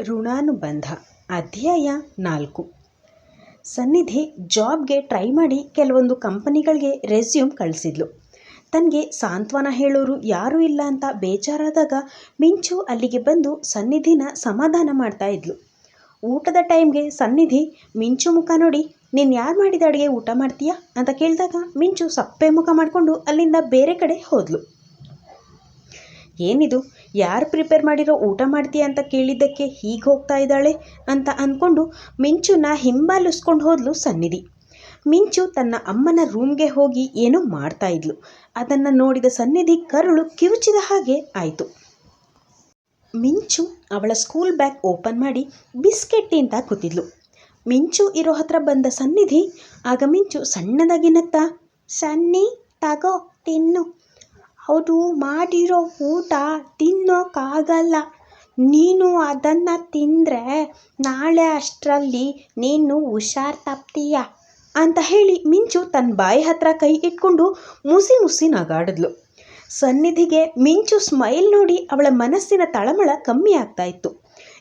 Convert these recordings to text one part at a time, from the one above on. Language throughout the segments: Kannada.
ಋಣಾನುಬಂಧ, ಅಧ್ಯಾಯ ನಾಲ್ಕು. ಸನ್ನಿಧಿ ಜಾಬ್ಗೆ ಟ್ರೈ ಮಾಡಿ ಕೆಲವೊಂದು ಕಂಪನಿಗಳಿಗೆ ರೆಸ್ಯೂಮ್ ಕಳಿಸಿದ್ಲು. ತನಗೆ ಸಾಂತ್ವನ ಹೇಳೋರು ಯಾರೂ ಇಲ್ಲ ಅಂತ ಬೇಜಾರಾದಾಗ ಮಿಂಚು ಅಲ್ಲಿಗೆ ಬಂದು ಸನ್ನಿಧಿನ ಸಮಾಧಾನ ಮಾಡ್ತಾ ಇದ್ಲು. ಊಟದ ಟೈಮ್ಗೆ ಸನ್ನಿಧಿ, ಮಿಂಚು ಮುಖ ನೋಡಿ, ನೀನು ಯಾರು ಮಾಡಿದ ಅಡುಗೆ ಊಟ ಮಾಡ್ತೀಯಾ? ಅಂತ ಕೇಳಿದಾಗ ಮಿಂಚು ಸಪ್ಪೆ ಮುಖ ಮಾಡಿಕೊಂಡು ಅಲ್ಲಿಂದ ಬೇರೆ ಕಡೆ ಹೋದ್ಲು. ಏನಿದು? ಯಾರು ಪ್ರಿಪೇರ್ ಮಾಡಿರೋ ಊಟ ಮಾಡ್ತೀಯ ಅಂತ ಕೇಳಿದ್ದಕ್ಕೆ ಹೀಗೆ ಹೋಗ್ತಾ ಇದ್ದಾಳೆ ಅಂತ ಅಂದ್ಕೊಂಡು ಮಿಂಚುನ ಹಿಂಬಾಲಿಸ್ಕೊಂಡು ಹೋದ್ಲು ಸನ್ನಿಧಿ. ಮಿಂಚು ತನ್ನ ಅಮ್ಮನ ರೂಮ್ಗೆ ಹೋಗಿ ಏನೋ ಮಾಡ್ತಾ ಇದ್ಲು. ಅದನ್ನು ನೋಡಿದ ಸನ್ನಿಧಿ ಕರುಳು ಕಿವುಚಿದ ಹಾಗೆ ಆಯಿತು. ಮಿಂಚು ಅವಳ ಸ್ಕೂಲ್ ಬ್ಯಾಗ್ ಓಪನ್ ಮಾಡಿ ಬಿಸ್ಕೆಟ್ ಅಂತ ಕೂತಿದ್ಲು. ಮಿಂಚು ಇರೋ ಹತ್ರ ಬಂದ ಸನ್ನಿಧಿ, ಆಗ ಮಿಂಚು ಸಣ್ಣದಾಗಿ ನತ್ತ ಸನ್ನಿ, ತಗೋ, ತಿನ್ನು. ಅವರು ಮಾಡಿರೋ ಊಟ ತಿನ್ನೋಕ್ಕಾಗಲ್ಲ ನೀನು ಅದನ್ನು ತಿಂದರೆ ನಾಳೆ ಅಷ್ಟರಲ್ಲಿ ನೀನು ಹುಷಾರು ತಪ್ತೀಯ ಅಂತ ಹೇಳಿ ಮಿಂಚು ತನ್ನ ಬಾಯಿ ಹತ್ರ ಕೈ ಇಟ್ಕೊಂಡು ಮುಸಿ ಮುಸಿ ನಗಾಡಿದ್ಲು. ಸನ್ನಿಧಿಗೆ ಮಿಂಚು ಸ್ಮೈಲ್ ನೋಡಿ ಅವಳ ಮನಸ್ಸಿನ ತಳಮಳ ಕಮ್ಮಿ ಆಗ್ತಾ ಇತ್ತು.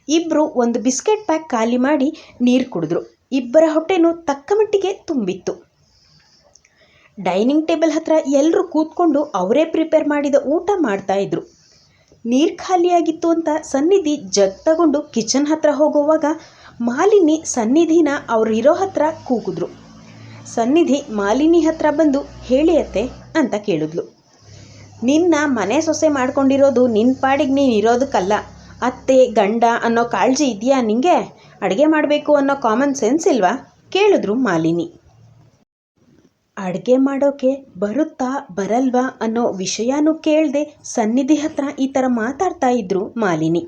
ಇಬ್ಬರು ಒಂದು ಬಿಸ್ಕೆಟ್ ಪ್ಯಾಕ್ ಖಾಲಿ ಮಾಡಿ ನೀರು ಕುಡಿದ್ರು. ಇಬ್ಬರ ಹೊಟ್ಟೆನೂ ತಕ್ಕ ಮಟ್ಟಿಗೆ ತುಂಬಿತ್ತು. ಡೈನಿಂಗ್ ಟೇಬಲ್ ಹತ್ರ ಎಲ್ಲರೂ ಕೂತ್ಕೊಂಡು ಅವರೇ ಪ್ರಿಪೇರ್ ಮಾಡಿದ ಊಟ ಮಾಡ್ತಾ ಇದ್ರು. ನೀರು ಖಾಲಿಯಾಗಿತ್ತು ಅಂತ ಸನ್ನಿಧಿ ಜಗ್ ತಗೊಂಡು ಕಿಚನ್ ಹತ್ರ ಹೋಗುವಾಗ ಮಾಲಿನಿ ಸನ್ನಿಧಿನ ಅವರಿರೋ ಹತ್ರ ಕೂಗಿದ್ರು. ಸನ್ನಿಧಿ ಮಾಲಿನಿ ಹತ್ರ ಬಂದು ಹೇಳಿಯತ್ತೆ ಅಂತ ಕೇಳಿದ್ಲು. ನಿನ್ನ ಮನೆ ಸೊಸೆ ಮಾಡ್ಕೊಂಡಿರೋದು ನಿನ್ನ ಪಾಡಿಗೆ ನೀನು ಇರೋದಕ್ಕಲ್ಲ. ಅತ್ತೆ, ಗಂಡ ಅನ್ನೋ ಕಾಳಜಿ ಇದೆಯಾ ನಿಂಗೆ? ಅಡುಗೆ ಮಾಡಬೇಕು ಅನ್ನೋ ಕಾಮನ್ ಸೆನ್ಸ್ ಇಲ್ವಾ? ಕೇಳಿದ್ರು ಮಾಲಿನಿ. ಅಡುಗೆ ಮಾಡೋಕ್ಕೆ ಬರುತ್ತಾ ಬರಲ್ವಾ ಅನ್ನೋ ವಿಷಯನೂ ಕೇಳದೆ ಸನ್ನಿಧಿ ಹತ್ರ ಈ ಥರ ಮಾತಾಡ್ತಾ ಇದ್ದರು ಮಾಲಿನಿ.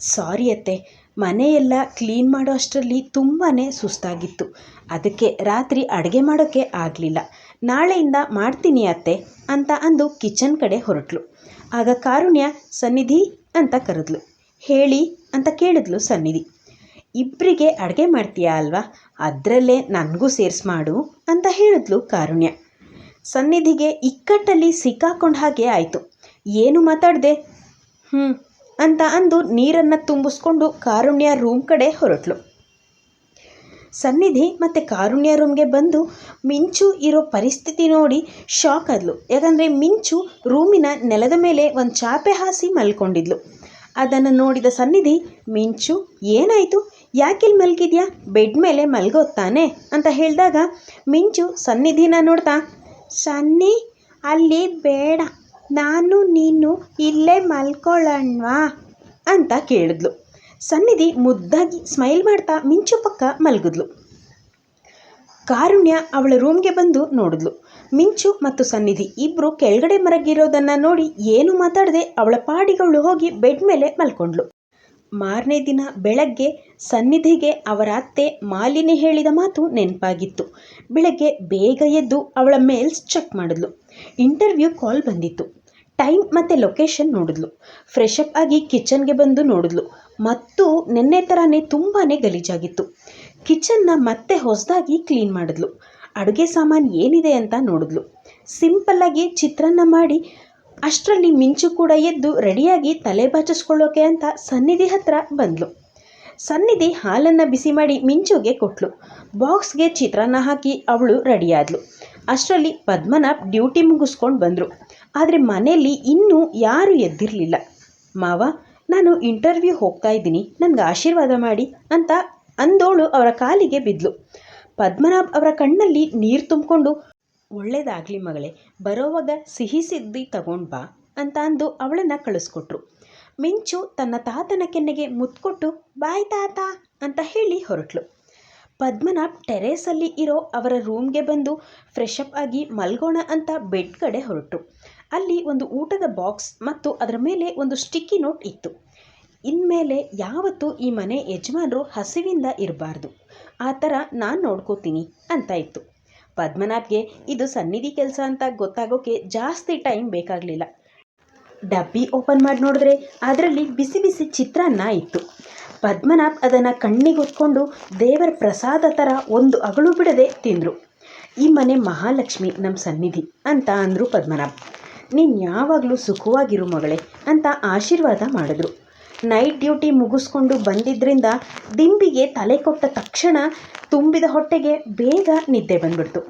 ಸಾರಿ ಅತ್ತೆ, ಮನೆಯೆಲ್ಲ ಕ್ಲೀನ್ ಮಾಡೋ ಅಷ್ಟರಲ್ಲಿ ತುಂಬಾ ಸುಸ್ತಾಗಿತ್ತು. ಅದಕ್ಕೆ ರಾತ್ರಿ ಅಡುಗೆ ಮಾಡೋಕ್ಕೆ ಆಗಲಿಲ್ಲ. ನಾಳೆಯಿಂದ ಮಾಡ್ತೀನಿ ಅತ್ತೆ, ಅಂತ ಅಂದು ಕಿಚನ್ ಕಡೆ ಹೊರಟ್ಲು. ಆಗ ಕಾರುಣ್ಯ, ಸನ್ನಿಧಿ, ಅಂತ ಕರೆದ್ಲು. ಹೇಳಿ, ಅಂತ ಕೇಳಿದ್ಲು ಸನ್ನಿಧಿ. ಇಬ್ಬರಿಗೆ ಅಡುಗೆ ಮಾಡ್ತೀಯಾ ಅಲ್ವಾ? ಅದರಲ್ಲೇ ನನಗೂ ಸೇರಿಸಿ ಮಾಡು ಅಂತ ಹೇಳಿದ್ಲು ಕಾರುಣ್ಯ. ಸನ್ನಿಧಿಗೆ ಇಕ್ಕಟ್ಟಲ್ಲಿ ಸಿಕ್ಕಾಕೊಂಡ ಹಾಗೆ ಆಯಿತು. ಏನು ಮಾತಾಡದೆ? ಹ್ಞೂ ಅಂತ ಅಂದು ನೀರನ್ನು ತುಂಬಿಸ್ಕೊಂಡು ಕಾರುಣ್ಯ ರೂಮ್ ಕಡೆ ಹೊರಟ್ಲು. ಸನ್ನಿಧಿ ಮತ್ತು ಕಾರುಣ್ಯ ರೂಮ್ಗೆ ಬಂದು ಮಿಂಚು ಇರೋ ಪರಿಸ್ಥಿತಿ ನೋಡಿ ಶಾಕ್ ಆದ್ಲು. ಯಾಕಂದರೆ ಮಿಂಚು ರೂಮಿನ ನೆಲದ ಮೇಲೆ ಒಂದು ಚಾಪೆ ಹಾಸಿ ಮಲ್ಕೊಂಡಿದ್ಲು. ಅದನ್ನು ನೋಡಿದ ಸನ್ನಿಧಿ, ಮಿಂಚು, ಏನಾಯಿತು? ಯಾಕಿಲ್ಲಿ ಮಲಗಿದ್ಯಾ? ಬೆಡ್ ಮೇಲೆ ಮಲ್ಗೋತಾನೆ ಅಂತ ಹೇಳಿದಾಗ, ಮಿಂಚು ಸನ್ನಿಧಿನ ನೋಡ್ತಾ, ಸನ್ನಿ, ಅಲ್ಲಿ ಬೇಡ, ನಾನು ನೀನು ಇಲ್ಲೇ ಮಲ್ಕೊಳ್ಳೋಣ್ವಾ ಅಂತ ಕೇಳಿದ್ಲು. ಸನ್ನಿಧಿ ಮುದ್ದಾಗಿ ಸ್ಮೈಲ್ ಮಾಡ್ತಾ ಮಿಂಚು ಪಕ್ಕ ಮಲಗಿದ್ಲು. ಕಾರುಣ್ಯ ಅವಳ ರೂಮ್ಗೆ ಬಂದು ನೋಡಿದ್ಲು. ಮಿಂಚು ಮತ್ತು ಸನ್ನಿಧಿ ಇಬ್ಬರು ಕೆಳಗಡೆ ಮರಗಿರೋದನ್ನು ನೋಡಿ ಏನು ಮಾತಾಡದೆ ಅವಳ ಪಾಡಿಗಳು ಹೋಗಿ ಬೆಡ್ ಮೇಲೆ ಮಲ್ಕೊಂಡ್ಲು. ಮಾರನೇ ದಿನ ಬೆಳಗ್ಗೆ ಸನ್ನಿಧಿಗೆ ಅವರ ಅತ್ತೆ ಮಾಲಿನಿ ಹೇಳಿದ ಮಾತು ನೆನಪಾಗಿತ್ತು. ಬೆಳಗ್ಗೆ ಬೇಗ ಎದ್ದು ಅವಳ ಮೇಲ್ಸ್ ಚೆಕ್ ಮಾಡಿದ್ಲು. ಇಂಟರ್ವ್ಯೂ ಕಾಲ್ ಬಂದಿತ್ತು. ಟೈಮ್ ಮತ್ತು ಲೊಕೇಶನ್ ನೋಡಿದ್ಲು. ಫ್ರೆಶ್ ಅಪ್ ಆಗಿ ಕಿಚನ್ಗೆ ಬಂದು ನೋಡಿದ್ಲು. ಮತ್ತು ನಿನ್ನೆ ಥರನೇ ತುಂಬಾ ಗಲೀಜಾಗಿತ್ತು. ಕಿಚನ್ನ ಮತ್ತೆ ಹೊಸದಾಗಿ ಕ್ಲೀನ್ ಮಾಡಿದ್ಲು. ಅಡುಗೆ ಸಾಮಾನು ಏನಿದೆ ಅಂತ ನೋಡಿದ್ಲು. ಸಿಂಪಲ್ಲಾಗಿ ಚಿತ್ರಾನ್ನ ಮಾಡಿ ಅಷ್ಟರಲ್ಲಿ ಮಿಂಚು ಕೂಡ ಎದ್ದು ರೆಡಿಯಾಗಿ ತಲೆ ಬಾಚಿಸ್ಕೊಳ್ಳೋಕೆ ಅಂತ ಸನ್ನಿಧಿ ಹತ್ರ ಬಂದ್ಲು. ಸನ್ನಿಧಿ ಹಾಲನ್ನು ಬಿಸಿ ಮಾಡಿ ಮಿಂಚುಗೆ ಕೊಟ್ಲು. ಬಾಕ್ಸ್ಗೆ ಚಿತ್ರಾನ್ನ ಹಾಕಿ ಅವಳು ರೆಡಿಯಾದ್ಲು. ಅಷ್ಟರಲ್ಲಿ ಪದ್ಮನಾಭ್ ಡ್ಯೂಟಿ ಮುಗಿಸ್ಕೊಂಡು ಬಂದರು. ಆದರೆ ಮನೆಯಲ್ಲಿ ಇನ್ನೂ ಯಾರೂ ಎದ್ದಿರಲಿಲ್ಲ. ಮಾವ, ನಾನು ಇಂಟರ್ವ್ಯೂ ಹೋಗ್ತಾ ಇದ್ದೀನಿ. ನನಗೆ ಆಶೀರ್ವಾದ ಮಾಡಿ ಅಂತ ಅಂದೋಳು ಅವರ ಕಾಲಿಗೆ ಬಿದ್ಲು. ಪದ್ಮನಾಭ್ ಅವರ ಕಣ್ಣಲ್ಲಿ ನೀರು ತುಂಬಿಕೊಂಡು ಒಳ್ಳೇದಾಗಲಿ ಮಗಳೇ, ಬರೋವಾಗ ಸಿಹಿ ಸಿದ್ದಿ ತಗೊಂಡು ಬಾ ಅಂತ ಅಂದು ಅವಳನ್ನು ಕಳಿಸ್ಕೊಟ್ರು. ಮಿಂಚು ತನ್ನ ತಾತನ ಕೆನ್ನೆಗೆ ಮುತ್ಕೊಟ್ಟು, ಬಾಯ್ ತಾತ ಅಂತ ಹೇಳಿ ಹೊರಟ್ಲು. ಪದ್ಮನಾಭ್ ಟೆರೇಸಲ್ಲಿ ಇರೋ ಅವರ ರೂಮ್ಗೆ ಬಂದು ಫ್ರೆಶ್ ಅಪ್ ಆಗಿ ಮಲ್ಗೋಣ ಅಂತ ಬೆಡ್ ಕಡೆ ಹೊರಟು ಅಲ್ಲಿ ಒಂದು ಊಟದ ಬಾಕ್ಸ್ ಮತ್ತು ಅದರ ಮೇಲೆ ಒಂದು ಸ್ಟಿಕ್ಕಿ ನೋಟ್ ಇತ್ತು. ಇನ್ಮೇಲೆ ಯಾವತ್ತೂ ಈ ಮನೆ ಯಜಮಾನರು ಹಸಿವಿಂದ ಇರಬಾರ್ದು. ಆ ಥರ ನಾನು ನೋಡ್ಕೋತೀನಿ ಅಂತ ಇತ್ತು. ಪದ್ಮನಾಭ್ಗೆ ಇದು ಸನ್ನಿಧಿ ಕೆಲಸ ಅಂತ ಗೊತ್ತಾಗೋಕ್ಕೆ ಜಾಸ್ತಿ ಟೈಮ್ ಬೇಕಾಗಲಿಲ್ಲ. ಡಬ್ಬಿ ಓಪನ್ ಮಾಡಿ ನೋಡಿದ್ರೆ ಅದರಲ್ಲಿ ಬಿಸಿ ಬಿಸಿ ಚಿತ್ರಾನ್ನ ಇತ್ತು. ಪದ್ಮನಾಭ್ ಅದನ್ನು ಕಣ್ಣಿಗೆ ಹೊತ್ಕೊಂಡು ದೇವರ ಪ್ರಸಾದ ಥರ ಒಂದು ಅಗಳು ಬಿಡದೆ ತಿಂದರು. ಈ ಮನೆ ಮಹಾಲಕ್ಷ್ಮಿ ನಮ್ಮ ಸನ್ನಿಧಿ ಅಂತ ಅಂದರು ಪದ್ಮನಾಭ್ ನೀನು ಯಾವಾಗಲೂ ಸುಖವಾಗಿರು ಮಗಳೇ ಅಂತ ಆಶೀರ್ವಾದ ಮಾಡಿದ್ರು. ನೈಟ್ ಡ್ಯೂಟಿ ಮುಗಿಸ್ಕೊಂಡು ಬಂದಿದ್ದರಿಂದ ದಿಂಬಿಗೆ ತಲೆ ಕೊಟ್ಟ ತಕ್ಷಣ ತುಂಬಿದ ಹೊಟ್ಟೆಗೆ ಬೇಗ ನಿದ್ದೆ ಬಂದ್ಬಿಡ್ತು.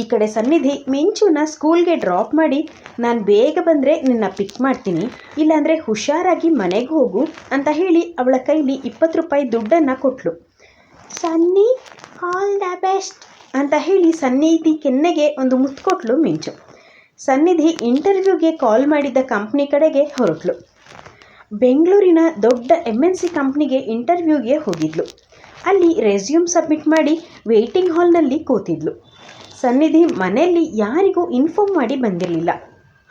ಈ ಕಡೆ ಸನ್ನಿಧಿ ಮಿಂಚುನ ಸ್ಕೂಲ್ಗೆ ಡ್ರಾಪ್ ಮಾಡಿ, ನಾನು ಬೇಗ ಬಂದರೆ ನಿನ್ನ ಪಿಕ್ ಮಾಡ್ತೀನಿ, ಇಲ್ಲಾಂದರೆ ಹುಷಾರಾಗಿ ಮನೆಗೆ ಹೋಗು ಅಂತ ಹೇಳಿ ಅವಳ ಕೈಲಿ ಇಪ್ಪತ್ತು ರೂಪಾಯಿ ದುಡ್ಡನ್ನು ಕೊಟ್ಟಳು ಸನ್ನಿ, ಆಲ್ ದ ಬೆಸ್ಟ್ ಅಂತ ಹೇಳಿ ಸನ್ನಿಧಿ ಕೆನ್ನೆಗೆ ಒಂದು ಮುತ್ತು ಕೊಟ್ಲು ಮಿಂಚು. ಸನ್ನಿಧಿ ಇಂಟರ್ವ್ಯೂಗೆ ಕಾಲ್ ಮಾಡಿದ್ದ ಕಂಪ್ನಿ ಕಡೆಗೆ ಹೊರಟ್ಲು. ಬೆಂಗಳೂರಿನ ದೊಡ್ಡ ಎಂ ಎನ್ ಸಿ ಕಂಪ್ನಿಗೆ ಇಂಟರ್ವ್ಯೂಗೆ ಹೋಗಿದ್ಲು. ಅಲ್ಲಿ ರೆಸ್ಯೂಮ್ ಸಬ್ಮಿಟ್ ಮಾಡಿ ವೇಟಿಂಗ್ ಹಾಲ್ನಲ್ಲಿ ಕೂತಿದ್ಲು. ಸನ್ನಿಧಿ ಮನೆಯಲ್ಲಿ ಯಾರಿಗೂ ಇನ್ಫಾರ್ಮ್ ಮಾಡಿ ಬಂದಿರಲಿಲ್ಲ.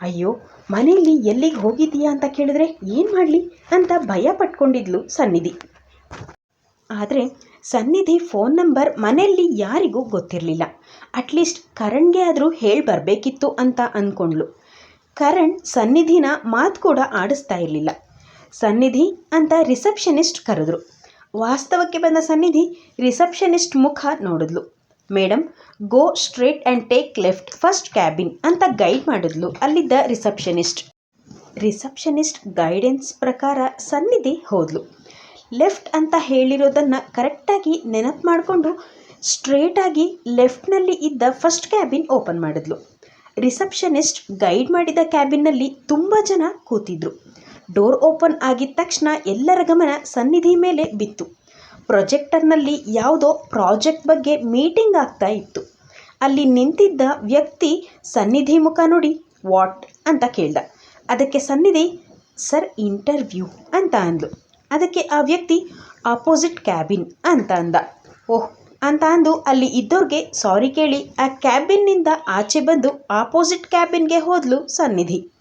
ಅಯ್ಯೋ, ಮನೆಯಲ್ಲಿ ಎಲ್ಲಿಗೆ ಹೋಗಿದ್ದೀಯಾ ಅಂತ ಕೇಳಿದ್ರೆ ಏನು ಮಾಡಲಿ ಅಂತ ಭಯ ಪಟ್ಕೊಂಡಿದ್ಲು ಸನ್ನಿಧಿ. ಆದರೆ ಸನ್ನಿಧಿ ಫೋನ್ ನಂಬರ್ ಮನೆಯಲ್ಲಿ ಯಾರಿಗೂ ಗೊತ್ತಿರಲಿಲ್ಲ. ಅಟ್ಲೀಸ್ಟ್ ಕರಣ್ಗೆ ಆದರೂ ಹೇಳಿ ಬರಬೇಕಿತ್ತು ಅಂತ ಅಂದ್ಕೊಂಡ್ಳು ಕರಣ್ ಸನ್ನಿಧಿನ ಮಾತು ಕೂಡ ಆಡಿಸ್ತಾ ಇರಲಿಲ್ಲ. ಸನ್ನಿಧಿ ಅಂತ ರಿಸೆಪ್ಷನಿಸ್ಟ್ ಕರೆದ್ರು. ವಾಸ್ತವಕ್ಕೆ ಬಂದ ಸನ್ನಿಧಿ ರಿಸೆಪ್ಷನಿಸ್ಟ್ ಮುಖ ನೋಡಿದ್ಲು. Madam go straight and take left first cabin ಅಂತ ಗೈಡ್ ಮಾಡಿದ್ಲು ಅಲ್ಲಿದ್ದ ರಿಸೆಪ್ಷನಿಸ್ಟ್. ರಿಸೆಪ್ಷನಿಸ್ಟ್ ಗೈಡೆನ್ಸ್ ಪ್ರಕಾರ ಸನ್ನಿಧಿ ಹೋದ್ಲು. ಲೆಫ್ಟ್ ಅಂತ ಹೇಳಿರೋದನ್ನು ಕರೆಕ್ಟಾಗಿ ನೆನಪು ಮಾಡಿಕೊಂಡು ಸ್ಟ್ರೇಟಾಗಿ ಲೆಫ್ಟ್ನಲ್ಲಿ ಇದ್ದ ಫಸ್ಟ್ ಕ್ಯಾಬಿನ್ ಓಪನ್ ಮಾಡಿದ್ಲು. ರಿಸೆಪ್ಷನಿಸ್ಟ್ ಗೈಡ್ ಮಾಡಿದ ಕ್ಯಾಬಿನ್ನಲ್ಲಿ ತುಂಬ ಜನ ಕೂತಿದ್ರು. ಡೋರ್ ಓಪನ್ ಆಗಿದ ತಕ್ಷಣ ಎಲ್ಲರ ಗಮನ ಸನ್ನಿಧಿ ಮೇಲೆ ಬಿತ್ತು. ಪ್ರೊಜೆಕ್ಟರ್ನಲ್ಲಿ ಯಾವುದೋ ಪ್ರಾಜೆಕ್ಟ್ ಬಗ್ಗೆ ಮೀಟಿಂಗ್ ಆಗ್ತಾ ಇತ್ತು. ಅಲ್ಲಿ ನಿಂತಿದ್ದ ವ್ಯಕ್ತಿ ಸನ್ನಿಧಿ ಮುಖ ನೋಡಿ, ವಾಟ್? ಅಂತ ಕೇಳ್ದ. ಅದಕ್ಕೆ ಸನ್ನಿಧಿ, ಸರ್, ಇಂಟರ್ವ್ಯೂ ಅಂತ ಅಂದ್ಲು. ಅದಕ್ಕೆ ಆ ವ್ಯಕ್ತಿ ಆಪೋಸಿಟ್ ಕ್ಯಾಬಿನ್ ಅಂತ ಅಂದ. ಓಹ್, ಅಂತ ಅಂದು ಅಲ್ಲಿ ಇದ್ದೋರಿಗೆ ಸಾರಿ ಕೇಳಿ ಆ ಕ್ಯಾಬಿನ್ನಿಂದ ಆಚೆ ಬಂದು ಆಪೋಸಿಟ್ ಕ್ಯಾಬಿನ್ಗೆ ಹೋದ್ಲು ಸನ್ನಿಧಿ.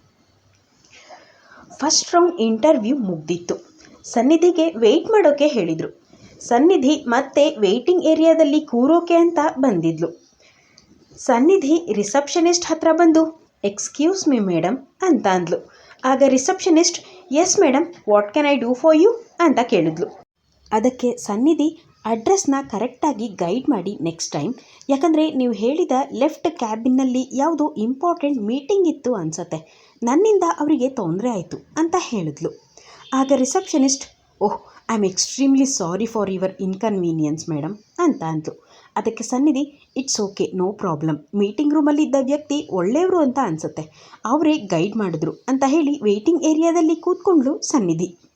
ಫಸ್ಟ್ ರೌಂಡ್ ಇಂಟರ್ವ್ಯೂ ಮುಗ್ದಿತ್ತು. ಸನ್ನಿಧಿಗೆ ವೆಯ್ಟ್ ಮಾಡೋಕೆ ಹೇಳಿದರು. ಸನ್ನಿಧಿ ಮತ್ತೆ ವೆಯ್ಟಿಂಗ್ ಏರಿಯಾದಲ್ಲಿ ಕೂರೋಕೆ ಅಂತ ಬಂದಿದ್ಲು. ಸನ್ನಿಧಿ ರಿಸೆಪ್ಷನಿಸ್ಟ್ ಹತ್ರ ಬಂದು, ಎಕ್ಸ್ಕ್ಯೂಸ್ ಮಿ ಮೇಡಮ್ ಅಂತ ಅಂದ್ಲು. ಆಗ receptionist, yes madam what can I do for you? ಅಂತ ಕೇಳಿದ್ಲು. ಅದಕ್ಕೆ ಸನ್ನಿಧಿ ಅಡ್ರೆಸ್ನ ಕರೆಕ್ಟಾಗಿ ಗೈಡ್ ಮಾಡಿ ನೆಕ್ಸ್ಟ್ ಟೈಮ್ ಯಾಕಂದರೆ ನೀವು ಹೇಳಿದ ಲೆಫ್ಟ್ ಕ್ಯಾಬಿನ್ನಲ್ಲಿ ಯಾವುದೋ ಇಂಪಾರ್ಟೆಂಟ್ ಮೀಟಿಂಗ್ ಇತ್ತು ಅನಿಸತ್ತೆ. ನನ್ನಿಂದ ಅವರಿಗೆ ತೊಂದರೆ ಆಯಿತು ಅಂತ ಹೇಳಿದ್ಲು. ಆಗ receptionist oh I am extremely sorry for your inconvenience madam ಅಂತ ಅಂದ್ಲು. ಅದಕ್ಕೆ Sannidhi it's okay no problem meeting ರೂಮಲ್ಲಿದ್ದ ವ್ಯಕ್ತಿ ಒಳ್ಳೆಯವರು ಅಂತ ಅನಿಸುತ್ತೆ. ಅವರೇ ಗೈಡ್ ಮಾಡಿದ್ರು ಅಂತ ಹೇಳಿ ವೇಟಿಂಗ್ ಏರಿಯಾದಲ್ಲಿ ಕೂತ್ಕೊಂಡ್ಲು ಸನ್ನಿಧಿ.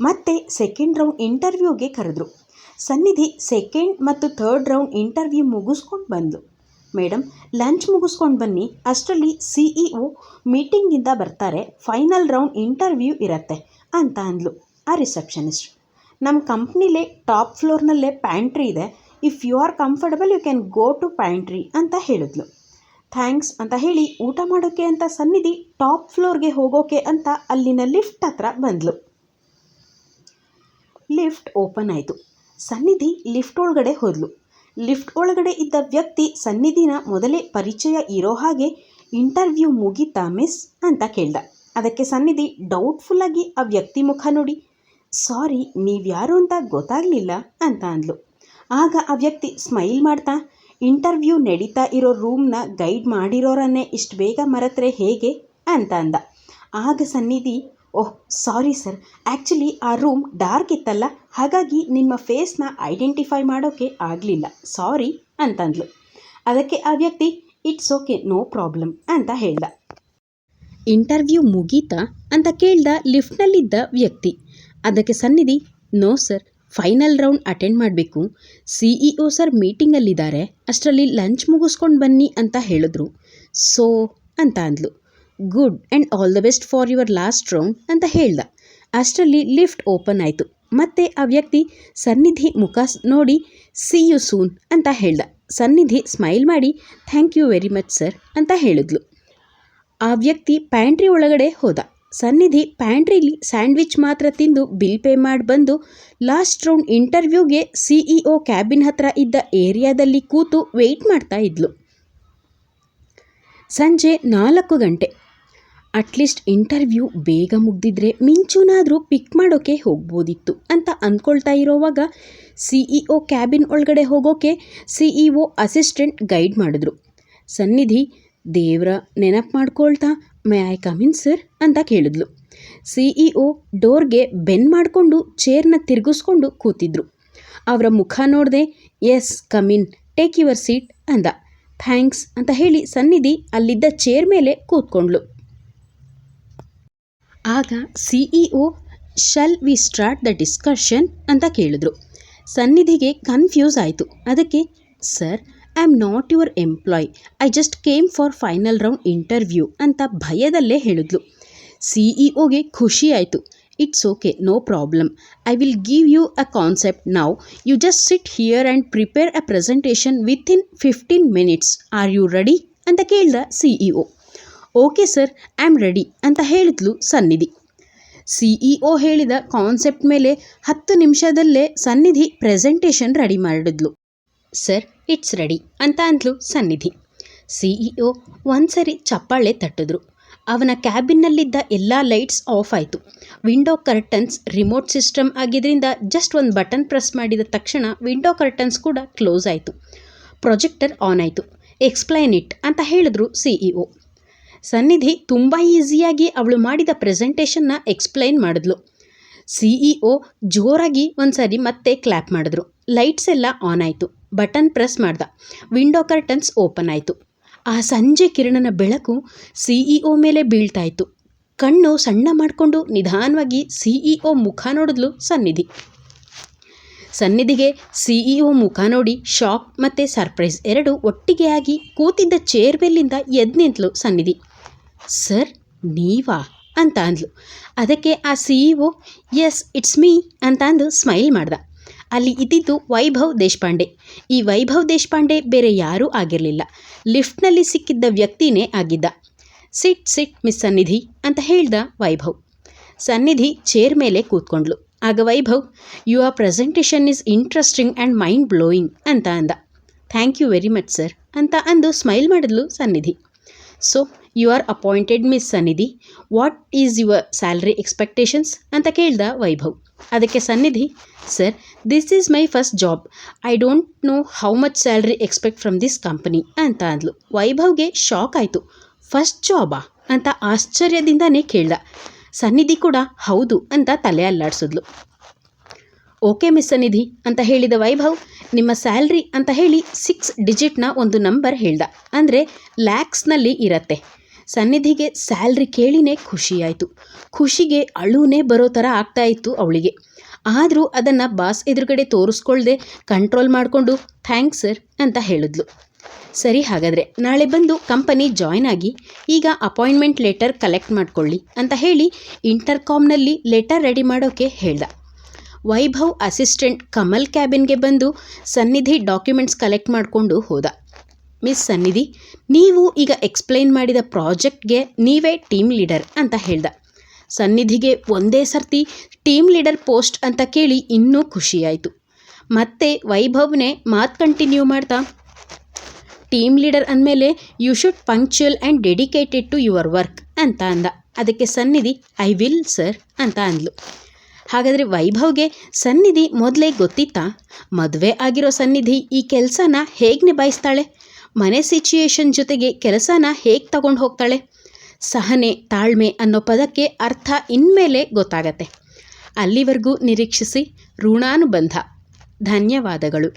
ಮತ್ತೆ ಸೆಕೆಂಡ್ ರೌಂಡ್ ಇಂಟರ್ವ್ಯೂಗೆ ಕರೆದ್ರು. ಸನ್ನಿಧಿ ಸೆಕೆಂಡ್ ಮತ್ತು ಥರ್ಡ್ ರೌಂಡ್ ಇಂಟರ್ವ್ಯೂ ಮುಗಿಸ್ಕೊಂಡು ಬಂದು ಮೇಡಮ್ ಲಂಚ್ ಮುಗಿಸ್ಕೊಂಡು ಬನ್ನಿ. ಅಷ್ಟರಲ್ಲಿ ಸಿ ಇ ಮೀಟಿಂಗಿಂದ ಬರ್ತಾರೆ. ಫೈನಲ್ ರೌಂಡ್ ಇಂಟರ್ವ್ಯೂ ಇರತ್ತೆ ಅಂತ ಅಂದ್ಲು ಆ ರಿಸೆಪ್ಷನಿಸ್ಟ್ ನಮ್ಮ ಕಂಪ್ನಿಲೇ ಟಾಪ್ ಫ್ಲೋರ್ನಲ್ಲೇ ಪ್ಯಾಂಟ್ರಿ ಇದೆ. If you are comfortable you can go to pantry ಅಂತ ಹೇಳಿದ್ಲು. ಥ್ಯಾಂಕ್ಸ್ ಅಂತ ಹೇಳಿ ಊಟ ಮಾಡೋಕ್ಕೆ ಅಂತ ಸನ್ನಿಧಿ ಟಾಪ್ ಫ್ಲೋರ್ಗೆ ಹೋಗೋಕೆ ಅಂತ ಅಲ್ಲಿನ ಲಿಫ್ಟ್ ಹತ್ರ ಬಂದ್ಲು. ಲಿಫ್ಟ್ ಓಪನ್ ಆಯಿತು. ಸನ್ನಿಧಿ ಲಿಫ್ಟ್ ಒಳಗಡೆ ಹೋದ್ಲು. ಲಿಫ್ಟ್ ಒಳಗಡೆ ಇದ್ದ ವ್ಯಕ್ತಿ ಸನ್ನಿಧಿನ ಮೊದಲೇ ಪರಿಚಯ ಇರೋ ಹಾಗೆ, ಇಂಟರ್ವ್ಯೂ ಮುಗೀತಾ, ಮಿಸ್? ಅಂತ ಕೇಳ್ದ. ಅದಕ್ಕೆ ಸನ್ನಿಧಿ ಡೌಟ್ಫುಲ್ಲಾಗಿ ಆ ವ್ಯಕ್ತಿ ಮುಖ ನೋಡಿ, ಸಾರಿ, ನೀವ್ಯಾರು ಅಂತ ಗೊತ್ತಾಗಲಿಲ್ಲ? ಅಂತ ಅಂದ್ಲು. ಆಗ ಆ ವ್ಯಕ್ತಿ ಸ್ಮೈಲ್ ಮಾಡ್ತಾ, ಇಂಟರ್ವ್ಯೂ ನಡೀತಾ ಇರೋ ರೂಮ್ನ ಗೈಡ್ ಮಾಡಿರೋರನ್ನೇ ಇಷ್ಟು ಬೇಗ ಮರೆತ್ರೆ ಹೇಗೆ? ಅಂತ ಅಂದ. ಆಗ Sannidhi oh, sorry sir. Actually ಆ ರೂಮ್ ಡಾರ್ಕ್ ಇತ್ತಲ್ಲ, ಹಾಗಾಗಿ ನಿಮ್ಮ ಫೇಸ್ನ ಐಡೆಂಟಿಫೈ ಮಾಡೋಕ್ಕೆ ಆಗಲಿಲ್ಲ. ಸಾರಿ ಅಂತಂದ್ಲು. ಅದಕ್ಕೆ ಆ ವ್ಯಕ್ತಿ, ಇಟ್ಸ್ ಓಕೆ, ನೋ ಪ್ರಾಬ್ಲಮ್ ಅಂತ ಹೇಳ್ದ. ಇಂಟರ್ವ್ಯೂ ಮುಗೀತಾ ಅಂತ ಕೇಳ್ದ ಲಿಫ್ಟ್ನಲ್ಲಿದ್ದ ವ್ಯಕ್ತಿ. ಅದಕ್ಕೆ Sannidhi, no sir, final round attend ಮಾಡಬೇಕು. ಸಿ ಇ ಒ ಸರ್ ಮೀಟಿಂಗಲ್ಲಿದ್ದಾರೆ, ಅಷ್ಟರಲ್ಲಿ ಲಂಚ್ ಮುಗಿಸ್ಕೊಂಡು ಬನ್ನಿ ಅಂತ ಹೇಳಿದ್ರು. ಸೋ, ಅಂತ ಅಂದ್ಲು. Good and all the best for your last round ಅಂತ ಹೇಳ್ದ. ಅಷ್ಟರಲ್ಲಿ ಲಿಫ್ಟ್ ಓಪನ್ ಆಯಿತು. ಮತ್ತೆ ಆ ವ್ಯಕ್ತಿ ಸನ್ನಿಧಿ ಮುಖಸ್ ನೋಡಿ ಸಿ ಯು ಸೂನ್ ಅಂತ ಹೇಳ್ದ. ಸನ್ನಿಧಿ ಸ್ಮೈಲ್ ಮಾಡಿ thank you very much sir ಅಂತ ಹೇಳಿದ್ಲು. ಆ ವ್ಯಕ್ತಿ ಪ್ಯಾಂಟ್ರಿ ಒಳಗಡೆ ಹೋದ. ಸನ್ನಿಧಿ ಪ್ಯಾಂಟ್ರಿಲಿ ಸ್ಯಾಂಡ್ವಿಚ್ ಮಾತ್ರ ತಿಂದು ಬಿಲ್ ಪೇ ಮಾಡಿ ಬಂದು ಲಾಸ್ಟ್ ರೌಂಡ್ ಇಂಟರ್ವ್ಯೂಗೆ ಸಿಇಒ ಕ್ಯಾಬಿನ್ ಹತ್ರ ಇದ್ದ ಏರಿಯಾದಲ್ಲಿ ಕೂತು ವೆಯ್ಟ್ ಮಾಡ್ತಾ ಇದ್ಲು. ಸಂಜೆ ನಾಲ್ಕು ಗಂಟೆ. ಅಟ್ಲೀಸ್ಟ್ ಇಂಟರ್ವ್ಯೂ ಬೇಗ ಮುಗ್ದಿದ್ರೆ ಮಿಂಚುನಾದರೂ ಪಿಕ್ ಮಾಡೋಕ್ಕೆ ಹೋಗ್ಬೋದಿತ್ತು ಅಂತ ಅಂದ್ಕೊಳ್ತಾ ಇರೋವಾಗ ಸಿ ಇ ಒ ಕ್ಯಾಬಿನ್ ಒಳಗಡೆ ಹೋಗೋಕೆ C E O assistant guide ಮಾಡಿದ್ರು. ಸನ್ನಿಧಿ, ದೇವ್ರ ನೆನಪು ಮಾಡ್ಕೊಳ್ತಾ, ಮೈ ಐ ಕಮಿನ್ ಸರ್ ಅಂತ ಕೇಳಿದ್ಲು. ಸಿಇಒ ಡೋರ್ಗೆ ಬೆನ್ ಮಾಡಿಕೊಂಡು ಚೇರ್ನ ತಿರುಗಿಸ್ಕೊಂಡು ಕೂತಿದ್ರು. ಅವರ ಮುಖ ನೋಡದೆ, yes come in take your seat ಅಂದ. ಥ್ಯಾಂಕ್ಸ್ ಅಂತ ಹೇಳಿ ಸನ್ನಿಧಿ ಅಲ್ಲಿದ್ದ ಚೇರ್ ಮೇಲೆ ಕೂತ್ಕೊಂಡ್ಳು. ಆಗ CEO shall we start the discussion ಅಂತ ಕೇಳಿದ್ರು. ಸನ್ನಿಧಿಗೆ ಕನ್ಫ್ಯೂಸ್ ಆಯಿತು. ಅದಕ್ಕೆ sir I am not your employ I just came for final round interview ಅಂತ ಭಯದಲ್ಲೇ ಹೇಳಿದ್ಲು. ಸಿಇಒಗೆ ಖುಷಿ ಆಯಿತು. It's okay no problem I will give you a concept now you just sit here and prepare a presentation with in fifteen minutes are you ready ಅಂತ ಕೇಳ್ದ CEO. Okay sir, I am ready ಅಂತ ಹೇಳಿದ್ಲು ಸನ್ನಿಧಿ. ಸಿಇಒ ಹೇಳಿದ ಕಾನ್ಸೆಪ್ಟ್ ಮೇಲೆ ಹತ್ತು ನಿಮಿಷದಲ್ಲೇ ಸನ್ನಿಧಿ ಪ್ರೆಸೆಂಟೇಷನ್ ರೆಡಿ ಮಾಡಿದ್ಲು. ಸರ್, ಇಟ್ಸ್ ರೆಡಿ ಅಂತ ಅಂದ್ಲು ಸನ್ನಿಧಿ. ಸಿಇಒ ಒಂದ್ಸರಿ ಚಪ್ಪಾಳೆ ತಟ್ಟಿದ್ರು. ಅವನ ಕ್ಯಾಬಿನ್ನಲ್ಲಿದ್ದ ಎಲ್ಲ ಲೈಟ್ಸ್ ಆಫ್ ಆಯಿತು. ವಿಂಡೋ ಕರ್ಟನ್ಸ್ ರಿಮೋಟ್ ಸಿಸ್ಟಮ್ ಆಗಿದ್ದರಿಂದ ಜಸ್ಟ್ ಒಂದು ಬಟನ್ ಪ್ರೆಸ್ ಮಾಡಿದ ತಕ್ಷಣ ವಿಂಡೋ ಕರ್ಟನ್ಸ್ ಕೂಡ ಕ್ಲೋಸ್ ಆಯಿತು. ಪ್ರೊಜೆಕ್ಟರ್ ಆನ್ ಆಯಿತು. ಎಕ್ಸ್ಪ್ಲೈನ್ ಇಟ್ ಅಂತ ಹೇಳಿದ್ರು ಸಿಇಒ. ಸನ್ನಿಧಿ ತುಂಬ ಈಸಿಯಾಗಿ ಅವಳು ಮಾಡಿದ ಪ್ರೆಸೆಂಟೇಷನ್ನ ಎಕ್ಸ್ಪ್ಲೈನ್ ಮಾಡಿದ್ಲು. ಸಿಇಒ ಜೋರಾಗಿ ಒಂದ್ಸರಿ ಮತ್ತೆ ಕ್ಲ್ಯಾಪ್ ಮಾಡಿದ್ರು. ಲೈಟ್ಸ್ ಎಲ್ಲ ಆನ್ ಆಯಿತು. ಬಟನ್ ಪ್ರೆಸ್ ಮಾಡ್ದ. ವಿಂಡೋ ಕರ್ಟನ್ಸ್ ಓಪನ್ ಆಯಿತು. ಆ ಸಂಜೆ ಕಿರಣನ ಬೆಳಕು ಸಿಇಒ ಮೇಲೆ ಬೀಳ್ತಾ ಇತ್ತು. ಕಣ್ಣು ಸಣ್ಣ ಮಾಡಿಕೊಂಡು ನಿಧಾನವಾಗಿ ಸಿಇಒ ಮುಖ ನೋಡಿದ್ಲು ಸನ್ನಿಧಿ. ಸನ್ನಿಧಿಗೆ ಸಿಇಒ ಮುಖ ನೋಡಿ ಶಾಕ್ ಮತ್ತು ಸರ್ಪ್ರೈಸ್ ಎರಡು ಒಟ್ಟಿಗೆ ಆಗಿ ಕೂತಿದ್ದ ಚೇರ್ ಮೇಲಿಂದ ಎದ್ದು ನಿಂತಲು ಸನ್ನಿಧಿ. ಸರ್, ನೀವಾ? ಅಂತ ಅಂದ್ಲು. ಅದಕ್ಕೆ ಆ C E O, yes, it's me ಅಂತ ಅಂದು ಸ್ಮೈಲ್ ಮಾಡ್ದ. ಅಲ್ಲಿ ಇದ್ದಿದ್ದು ವೈಭವ್ ದೇಶಪಾಂಡೆ. ಈ ವೈಭವ್ ದೇಶಪಾಂಡೆ ಬೇರೆ ಯಾರೂ ಆಗಿರಲಿಲ್ಲ. ಲಿಫ್ಟ್ನಲ್ಲಿ ಸಿಕ್ಕಿದ್ದ ವ್ಯಕ್ತಿನೇ ಆಗಿದ್ದ. ಸಿಟ್ ಸಿಟ್, ಮಿಸ್ ಸನ್ನಿಧಿ ಅಂತ ಹೇಳ್ದ ವೈಭವ್. ಸನ್ನಿಧಿ ಚೇರ್ ಮೇಲೆ ಕೂತ್ಕೊಂಡ್ಲು. ಆಗ Vaibhav, your presentation is interesting and mind blowing ಅಂತ ಅಂದ. Thank you very much sir ಅಂತ ಅಂದು ಸ್ಮೈಲ್ ಮಾಡಿದ್ಲು Sannidhi. So you are appointed miss Sannidhi what is your salary expectations ಅಂತ ಕೇಳ್ದ ವೈಭವ್. ಅದಕ್ಕೆ Sannidhi sir this is my first job I don't know how much salary expect from this company ಅಂತ ಅಂದ್ಲು. ವೈಭವ್ಗೆ ಶಾಕ್ ಆಯಿತು. ಫಸ್ಟ್ ಜಾಬಾ ಅಂತ ಆಶ್ಚರ್ಯದಿಂದನೇ ಕೇಳ್ದ. ಸನ್ನಿಧಿ ಕೂಡ, ಹೌದು ಅಂತ ತಲೆ ಅಲ್ಲಾಡಿಸಿದ್ಲು. ಓಕೆ ಮಿಸ್ ಸನ್ನಿಧಿ ಅಂತ ಹೇಳಿದ ವೈಭವ್ ನಿಮ್ಮ ಸ್ಯಾಲ್ರಿ ಅಂತ ಹೇಳಿ ಸಿಕ್ಸ್ ಡಿಜಿಟ್ನ ಒಂದು ನಂಬರ್ ಹೇಳ್ದ. ಅಂದರೆ ಲ್ಯಾಕ್ಸ್ನಲ್ಲಿ ಇರತ್ತೆ. ಸನ್ನಿಧಿಗೆ ಸ್ಯಾಲ್ರಿ ಕೇಳಿನೇ ಖುಷಿಯಾಯಿತು ಖುಷಿಗೆ ಅಳುನೇ ಬರೋ ಥರ ಆಗ್ತಾ ಇತ್ತು ಅವಳಿಗೆ. ಆದರೂ ಅದನ್ನು ಬಾಸ್ ಎದುರುಗಡೆ ತೋರಿಸ್ಕೊಳ್ದೆ ಕಂಟ್ರೋಲ್ ಮಾಡಿಕೊಂಡು ಥ್ಯಾಂಕ್ಸ್ ಸರ್ ಅಂತ ಹೇಳಿದ್ಲು. ಸರಿ ಹಾಗಾದರೆ, ನಾಳೆ ಬಂದು ಕಂಪನಿ ಜಾಯ್ನ್ ಆಗಿ ಈಗ ಅಪಾಯಿಂಟ್ಮೆಂಟ್ ಲೆಟರ್ ಕಲೆಕ್ಟ್ ಮಾಡ್ಕೊಳ್ಳಿ ಅಂತ ಹೇಳಿ ಇಂಟರ್ಕಾಮ್ನಲ್ಲಿ ಲೆಟರ್ ರೆಡಿ ಮಾಡೋಕ್ಕೆ ಹೇಳ್ದ. ವೈಭವ್ ಅಸಿಸ್ಟೆಂಟ್ ಕಮಲ್ ಕ್ಯಾಬಿನ್ಗೆ ಬಂದು ಸನ್ನಿಧಿ ಡಾಕ್ಯುಮೆಂಟ್ಸ್ ಕಲೆಕ್ಟ್ ಮಾಡಿಕೊಂಡು ಹೋದ. ಮಿಸ್ ಸನ್ನಿಧಿ, ನೀವು ಈಗ ಎಕ್ಸ್ಪ್ಲೈನ್ ಮಾಡಿದ ಪ್ರಾಜೆಕ್ಟ್ಗೆ ನೀವೇ ಟೀಮ್ ಲೀಡರ್ ಅಂತ ಹೇಳ್ದ. ಸನ್ನಿಧಿಗೆ ಒಂದೇ ಸರ್ತಿ ಟೀಮ್ ಲೀಡರ್ ಪೋಸ್ಟ್ ಅಂತ ಕೇಳಿ ಇನ್ನೂ ಖುಷಿಯಾಯಿತು. ಮತ್ತೆ ವೈಭವ್ನೇ ಮಾತು ಕಂಟಿನ್ಯೂ ಮಾಡ್ತಾ, ಟೀಮ್ ಲೀಡರ್ ಅಂದಮೇಲೆ you should punctual and dedicated to your work ಅಂತ ಅಂದ. ಅದಕ್ಕೆ ಸನ್ನಿಧಿ, ಐ ವಿಲ್, ಸರ್ ಅಂತ ಅಂದ್ಲು. ಹಾಗಾದರೆ ವೈಭವ್ಗೆ ಸನ್ನಿಧಿ ಮೊದಲೇ ಗೊತ್ತಿತ್ತಾ? ಮದುವೆ ಆಗಿರೋ ಸನ್ನಿಧಿ ಈ ಕೆಲಸನ ಹೇಗೆ ನಿಭಾಯಿಸ್ತಾಳೆ ಮನೆ ಸಿಚುಯೇಷನ್ ಜೊತೆಗೆ ಕೆಲಸನ ಹೇಗೆ ತಗೊಂಡು ಹೋಗ್ತಾಳೆ? ಸಹನೆ, ತಾಳ್ಮೆ ಅನ್ನೋ ಪದಕ್ಕೆ ಅರ್ಥ ಇನ್ಮೇಲೆ ಗೊತ್ತಾಗತ್ತೆ. ಅಲ್ಲಿವರೆಗೂ ನಿರೀಕ್ಷಿಸಿ ಋಣಾನುಬಂಧ. ಧನ್ಯವಾದಗಳು.